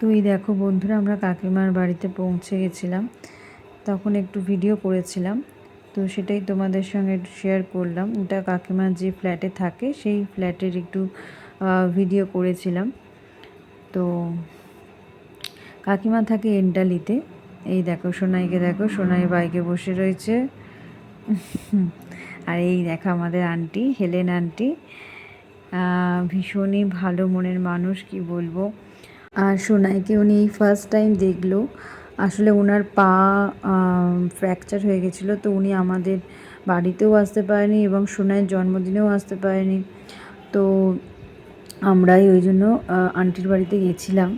তো এই দেখো বন্ধুরা, আমরা কাকিমার বাড়িতে পৌঁছে গেছিলাম। তখন একটু ভিডিও করেছিলাম। তো সেটাই তোমাদের সঙ্গে একটু শেয়ার করলাম। ওটা কাকিমা যে ফ্ল্যাটে থাকে, সেই ফ্ল্যাটের একটু ভিডিও করেছিলাম। তো কাকিমা থাকে এন্টালিতে এই দেখো, সোনাইকে দেখো, সোনাই বাইকে বসে রয়েছে। আর এই দেখো আমাদের আন্টি হেলেন আন্টি ভীষণই ভালো মনের মানুষ, কি বলব? আর সোনাইকে উনি এই ফার্স্ট টাইম দেখল। আসলে ওনার পা ফ্র্যাকচার হয়ে গেছিল, তো উনি আমাদের বাড়িতেও আসতে পারেনি এবং সোনাইয়ের জন্মদিনেও আসতে পারেনি। তো আমরাই ওই জন্য আন্টির বাড়িতে গেছিলাম।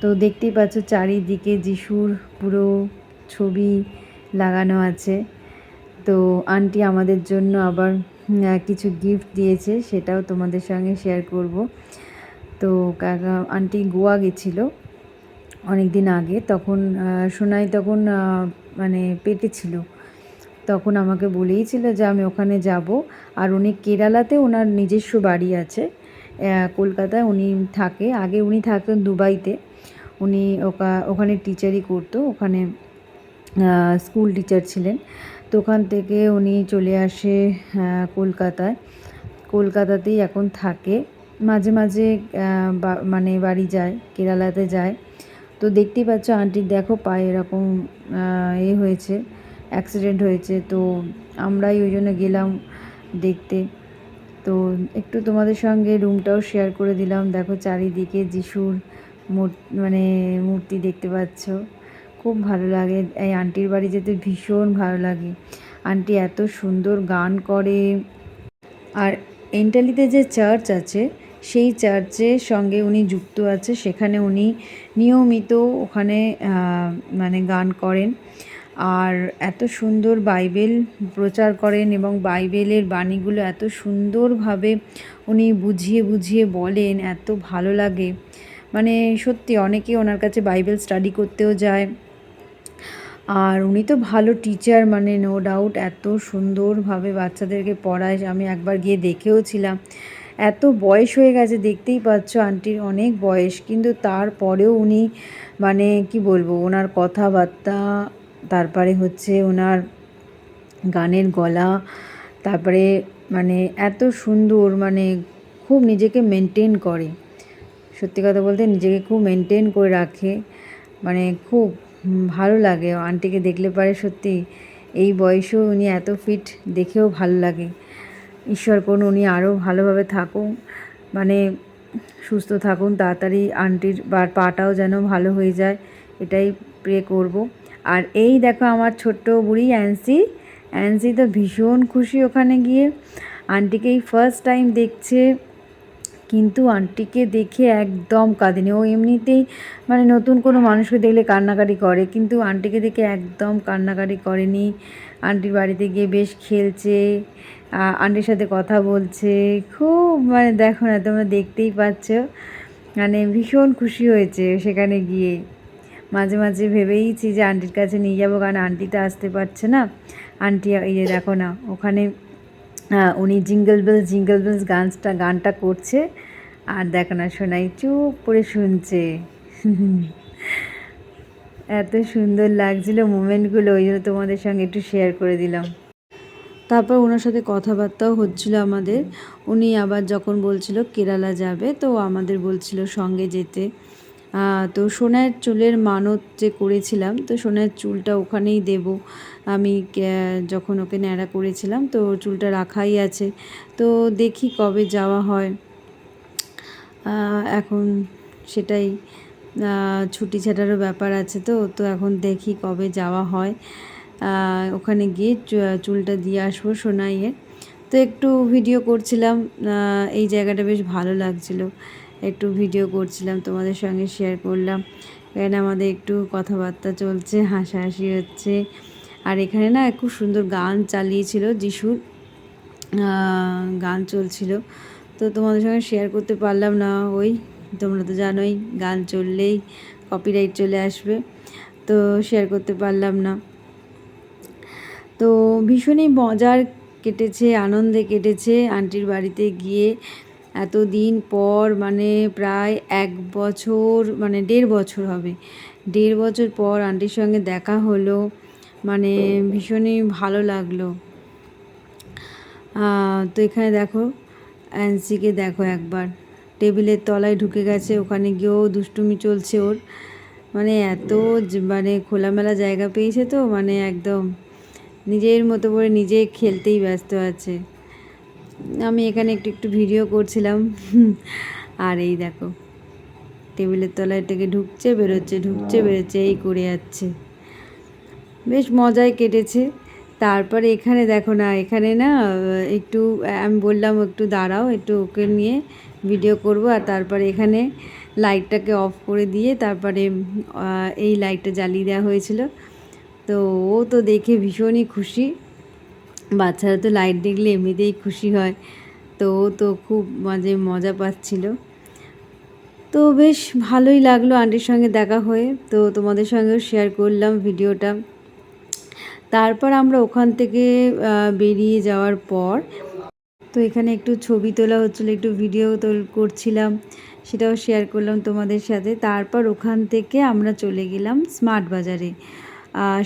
তো দেখতেই পাচ্ছ চারিদিকে যিশুর পুরো ছবি লাগানো আছে। তো আন্টি আমাদের জন্য আবার কিছু গিফট দিয়েছে, সেটাও তোমাদের সঙ্গে শেয়ার করব। তো আন্টি গোয়া গেছিল অনেক দিন আগে। তখন সোনাই তখন মানে পেটে ছিল। তখন আমাকে বলেইছিল যে আমি ওখানে যাব। আর উনি কেরালাতে ওনার নিজস্ব বাড়ি আছে কলকাতায় উনি থাকে। আগে উনি থাকতেন দুবাইতে। উনি ওখানে টিচারই করতো, ওখানে স্কুল টিচার ছিলেন। তো ওখান থেকে উনি চলে আসে কলকাতায়। কলকাতাতেই এখন থাকে। মাঝে মাঝে মানে বাড়ি যায়, কেরালাতে যায়। তো দেখতেই পাচ্ছ আন্টির দেখো পায়ে এরকম এ হয়েছে অ্যাক্সিডেন্ট হয়েছে। তো আমরাই ওই জন্য গেলাম দেখতে। তো একটু তোমাদের সঙ্গে রুমটাও শেয়ার করে দিলাম। দেখো চারিদিকে যিশুর মানে মূর্তি দেখতে পাচ্ছ। খুব ভালো লাগে। এই আন্টির বাড়ি যেতে ভীষণ ভালো লাগে। আন্টি এত সুন্দর গান করে। আর এন্টালিতে যে চার্চ আছে সেই চার্চের সঙ্গে উনি যুক্ত আছে, সেখানে উনি নিয়মিত ওখানে মানে গান করেন। আর এত সুন্দর বাইবেল প্রচার করেন এবং বাইবেলের বাণীগুলো এত সুন্দরভাবে উনি বুঝিয়ে বুঝিয়ে বলেন, এত ভালো লাগে। মানে সত্যি অনেকে ওনার কাছে বাইবেল স্টাডি করতেও যায়। আর উনি তো ভালো টিচার মানে নো ডাউট এত সুন্দরভাবে বাচ্চাদেরকে পড়ায়, আমি একবার গিয়ে দেখেও ছিলাম। এত বয়স হয়ে গেছে, দেখতেই পাচ্ছ আন্টির অনেক বয়স। কিন্তু তারপরেও উনি মানে কি বলব, ওনার কথাবার্তা, তারপরে হচ্ছে ওনার গানের গলা, তারপরে মানে এত সুন্দর মানে খুব নিজেকে মেনটেন করে। সত্যি কথা বলতে নিজেকে খুব মেনটেন করে রাখে। মানে খুব ভালো লাগে, আন্টিকে দেখলে পারে সত্যি এই বয়সেও উনি এত ফিট দেখেও ভালো লাগে। ঈশ্বর করুন উনি আরও ভালোভাবে থাকুন মানে সুস্থ থাকুন, তাড়াতাড়ি আন্টির বা, পাটাও যেন ভালো হয়ে যায়, এটাই প্রে করব। আর এই দেখো আমার ছোট্ট বুড়ি অ্যান্সি অ্যান্সি তো ভীষণ খুশি ওখানে গিয়ে। আন্টিকে এই ফার্স্ট টাইম দেখছে, কিন্তু আন্টিকে দেখে একদম কাঁদেনি। ও এমনিতেই মানে নতুন কোনো মানুষকে দেখলে কান্নাকাটি করে, কিন্তু আন্টিকে দেখে একদম কান্নাকাটি করেনি। আন্টির বাড়িতে গিয়ে বেশ খেলছে আন্টির সাথে কথা বলছে। খুব মানে দেখো না, তোমরা দেখতেই পাচ্ছ। মানে ভীষণ খুশি হয়েছে সেখানে গিয়ে। মাঝে মাঝে ভেবেইছি যে আন্টির কাছে নিয়ে যাব, কারণ আন্টি তো আসতে পারছে না। আন্টি, এই যে দেখো না, ওখানে উনি জিঙ্গল বেলস জিঙ্গল বেলস গানটা গানটা করছে। আর দেখো না শোনাই চুপ করে শুনছে। এত সুন্দর লাগছিল মোমেন্টগুলো, ওই জন্য তোমাদের সঙ্গে একটু শেয়ার করে দিলাম। তারপর ওনার সাথে কথাবার্তাও হচ্ছিল আমাদের। উনি আবার যখন বলছিল কেরালা যাবে, তো আমাদের বলছিল সঙ্গে যেতে। তো সোনার চুলের মানত যে করেছিলাম, তো সোনার চুলটা ওখানেই দেব। আমি যখন ওকে ন্যাড়া করেছিলাম, তো চুলটা রাখাই আছে। তো দেখি কবে যাওয়া হয়। এখন সেটাই ছুটি ছাটারও ব্যাপার আছে তো তো এখন দেখি কবে যাওয়া হয়। ওখানে গিয়ে চুলটা দিয়ে আসব সোনাইয়ের। তো একটু ভিডিও করছিলাম এই জায়গাটা বেশ ভালো লাগছিল। একটু ভিডিও করছিলাম, তোমাদের সঙ্গে শেয়ার করলাম। এখানে আমাদের একটু কথাবার্তা চলছে, হাসাহাসি হচ্ছে। আর এখানে না খুব সুন্দর গান চালিয়েছিল যিশুর গান চলছিল। তো তোমাদের সঙ্গে শেয়ার করতে পারলাম না ওই। তোমরা তো জানোই, গান চললেই কপিরাইট চলে আসবে। তো শেয়ার করতে পারলাম না। তো ভীষণই মজার কেটেছে, আনন্দে কেটেছে আন্টির বাড়িতে গিয়ে। এতদিন পর মানে প্রায় এক বছর মানে দেড় বছর হবে। দেড় বছর পর আন্টির সঙ্গে দেখা হলো মানে ভীষণই ভালো লাগল। তো এখানে দেখো অ্যান্সিকে দেখো একবার। টেবিলের তলায় ঢুকে গেছে, ওখানে গিয়েও দুষ্টুমি চলছে ওর। মানে এত মানে খোলামেলা জায়গা পেয়েছে তো মানে একদম নিজের মতো করে নিজে খেলতেই ব্যস্ত আছে। আমি এখানে একটু একটু ভিডিও করছিলাম। আর এই দেখো, টেবিলের তলায় থেকে ঢুকছে, বেরোচ্ছে ঢুকছে, বেরোচ্ছে, এই করে যাচ্ছে। বেশ মজায় কেটেছে। তারপরে এখানে দেখো না, এখানে না, একটু, আমি বললাম একটু দাঁড়াও, একটু ওকে নিয়ে ভিডিও করব। আর তারপরে এখানে লাইটটাকে অফ করে দিয়ে তারপরে এই লাইটটা জ্বালিয়ে দেওয়া হয়েছিল। তো ও তো দেখে ভীষণই খুশি। বাচ্চারা তো লাইট দেখলে এমনিতেই খুশি হয়। তো ও তো খুব মাঝে মজা পাচ্ছিল। তো বেশ ভালোই লাগল আন্টির সঙ্গে দেখা হয়ে। তো তোমাদের সঙ্গেও শেয়ার করলাম ভিডিওটা। তারপর আমরা ওখান থেকে বেরিয়ে যাওয়ার পর তো এখানে একটু ছবি তোলা হচ্ছিল, একটু ভিডিও তোল করছিলাম, সেটাও শেয়ার করলাম তোমাদের সাথে। তারপর ওখান থেকে আমরা চলে গেলাম স্মার্ট বাজারে।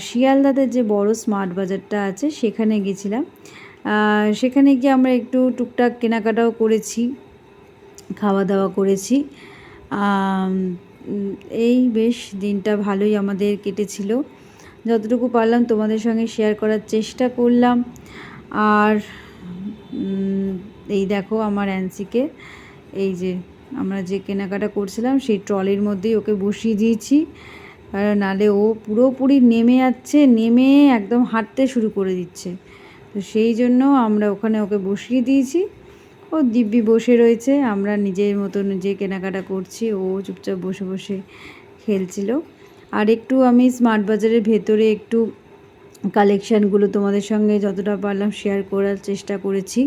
শিয়ালদাতে যে বড় স্মার্ট বাজারটা আছে, সেখানে গেছিলাম। সেখানে গিয়ে আমরা একটু টুকটাক কেনাকাটাও করেছি খাওয়া দাওয়া করেছি এই বেশ দিনটা ভালোই আমাদের কেটেছিল। যতটুকু পারলাম তোমাদের সঙ্গে শেয়ার করার চেষ্টা করলাম। আর এই দেখো আমার অ্যান্সিকে এই যে আমরা যে কেনাকাটা করছিলাম, সেই ট্রলির মধ্যেই ওকে বসিয়ে দিয়েছি। নালে ও পুরোপুরি নেমে যাচ্ছে, নেমে একদম হাঁটতে শুরু করে দিচ্ছে। তো সেই জন্য আমরা ওখানে ওকে বসিয়ে দিয়েছি। ও দিব্যি বসে রয়েছে, আমরা নিজের মতন যে কেনাকাটা করছি, ও চুপচাপ বসে বসে খেলছিল। আর একটু আমি স্মার্ট বাজারের ভেতরে একটু কালেকশানগুলো তোমাদের সঙ্গে যতটা পারলাম শেয়ার করার চেষ্টা করেছি।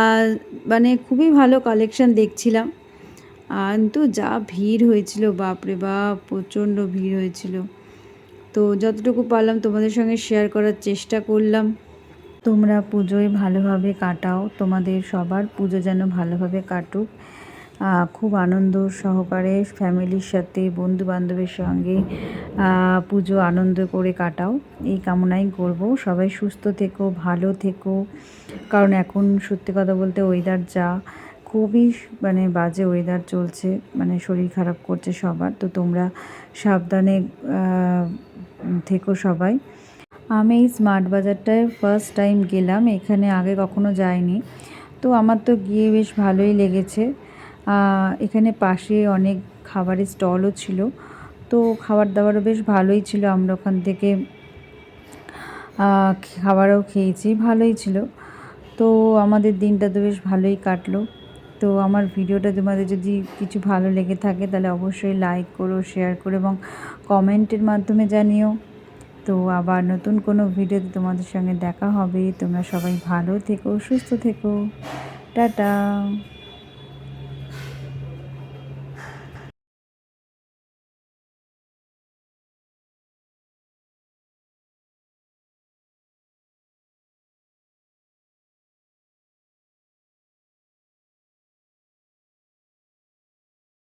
আর মানে খুবই ভালো কালেকশান দেখছিলাম। আর কিন্তু যা ভিড় হয়েছিল, বাপরে বাপ, প্রচণ্ড ভিড় হয়েছিল। তো যতটুকু পারলাম তোমাদের সঙ্গে শেয়ার করার চেষ্টা করলাম। তোমরা পুজোয় ভালোভাবে কাটাও, তোমাদের সবার পুজো যেন ভালোভাবে কাটুক। খুব আনন্দ সহকারে ফ্যামিলির সাথে বন্ধু বান্ধবের সঙ্গে পুজো আনন্দ করে কাটাও। এই কামনাই করব। সবাই সুস্থ থেকো, ভালো থেকো। কারণ এখন সত্যি কথা বলতে ওয়েদার যা খুবই মানে বাজে ওয়েদার চলছে মানে শরীর খারাপ করছে সবার, তো তোমরা সাবধানে থেকো সবাই। আমি এই স্মার্ট বাজারটায় ফার্স্ট টাইম গেলাম, এখানে আগে কখনো যাইনি। তো আমার তো গিয়ে বেশ ভালোই লেগেছে। এখানে পাশে অনেক খাবারের স্টলও ছিল, তো খাবার দাবারও বেশ ভালোই ছিল। আমরা ওখান থেকে খাবারও খেয়েছি, ভালোই ছিল। তো আমাদের দিনটা তো বেশ ভালোই কাটলো। তো আমার ভিডিওটা তোমাদের যদি কিছু ভালো লেগে থাকে, তাহলে অবশ্যই লাইক করো শেয়ার করো এবং কমেন্টের মাধ্যমে জানিও। তো আবার নতুন কোনো ভিডিওতে তোমাদের সঙ্গে দেখা হবে। তোমরা সবাই ভালো থেকো, সুস্থ থেকো। টাটা।